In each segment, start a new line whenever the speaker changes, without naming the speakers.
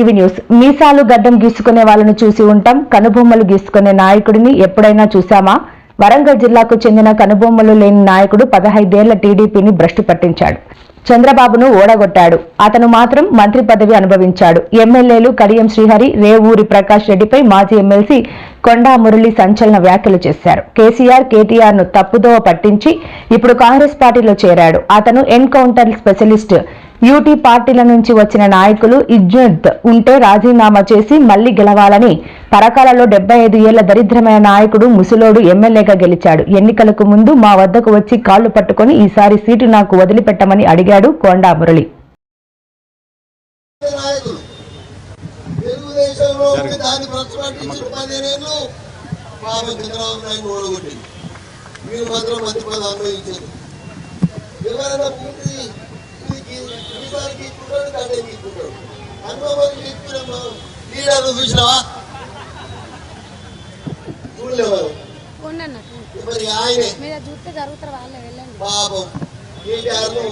ETV news మీసాలు గడ్డం గీసుకునే వాళ్ళను చూసి ఉంటాం కనుబొమ్మలు గీసుకునే నాయకుడిని ఎప్పుడైనా చూశామా? వరంగల్ జిల్లాకు చెందిన కనుబొమ్మలు లేని నాయకుడు పదహైదేళ్ళ టీడీపీని భ్రష్టు పట్టించాడు. చంద్రబాబును ఓడగొట్టాడు. అతను మాత్రం మంత్రి పదవి అనుభవించాడు. ఎమ్మెల్యేలు కడియం శ్రీహరి రేవూరి ప్రకాష్ రెడ్డిపై మాజీ ఎమ్మెల్సీ కొండా మురళి సంచలన వ్యాఖ్యలు చేశారు. కేసీఆర్ కేటీఆర్ను తప్పుదోవ పట్టించి ఇప్పుడు కాంగ్రెస్ పార్టీలో చేరాడు. అతను ఎన్కౌంటర్ స్పెషలిస్ట్ యూటీ పార్టీల నుంచి వచ్చిన నాయకులు ఇజ్జత్ ఉంటే రాజీనామా చేసి మళ్ళీ గెలవాలని పరకాలలో డెబ్బై ఐదు ఏళ్ళ దరిద్రమైన నాయకుడు ముసలోడు ఎమ్మెల్యేగా గెలిచాడు. ఎన్నికలకు ముందు మా వద్దకు వచ్చి కాళ్ళు పట్టుకొని ఈసారి సీటు నాకు వదిలిపెట్టమని అడిగాడు కొండా మురళి.
మీరు మాత్రం మంత్రి ఎవరైనా పూర్తి ఈసారి గీక్కుంటాడు గడ్డే గీక్కుంటాడు అనుభవం గీక్కున్నాం లీడర్లు చూసినావా? చూడలేవారు మరి ఆయనే.
చూస్తే జరుగుతారు వాళ్ళే వెళ్ళండి.
పాపం. కేటీఆర్ను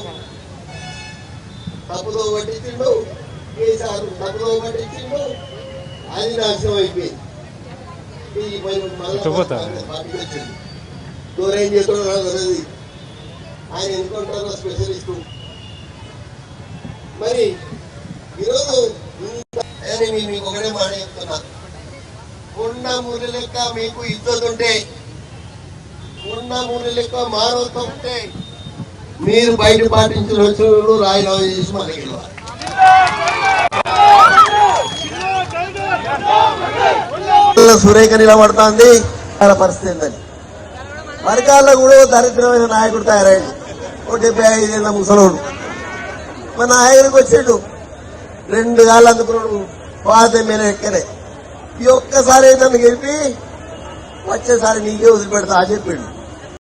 తప్పుదో పట్టించిండు కేసీఆర్ తప్పుదో పట్టించిండు అది నాశనం అయిపోయింది. దూరం తెలియదు. ఆయన ఎన్నుకుంటారో స్పెషలిస్టు. మరి ఈరోజు నేను మీకు ఒకటే మాట చెప్తున్నా. ఉన్న మురి లెక్క మీకు ఇద్దరు ఉంటే ఉన్న మూడు లెక్క మానవత్వం ఉంటే మీరు బయట పాటించిన వచ్చిన రాజీనామా చేసి మనకి సురేఖ నిలబడుతుంది. పరిస్థితి ఏంటని వర్గాల్లో కూడా దరిద్రమైన నాయకుడు తయారైంది ఓ డెబ్బై ఐదేళ్ళ ముసలోడు. మన ఆయనకు వచ్చాడు. రెండు గాళ్ళు అందుకున్నాడు. పాత మీద ఎక్కడే. ఈ ఒక్కసారి నన్ను గెలిపి వచ్చేసారి నీకే వదిలిపెడతా చెప్పాడు చెప్పిండు.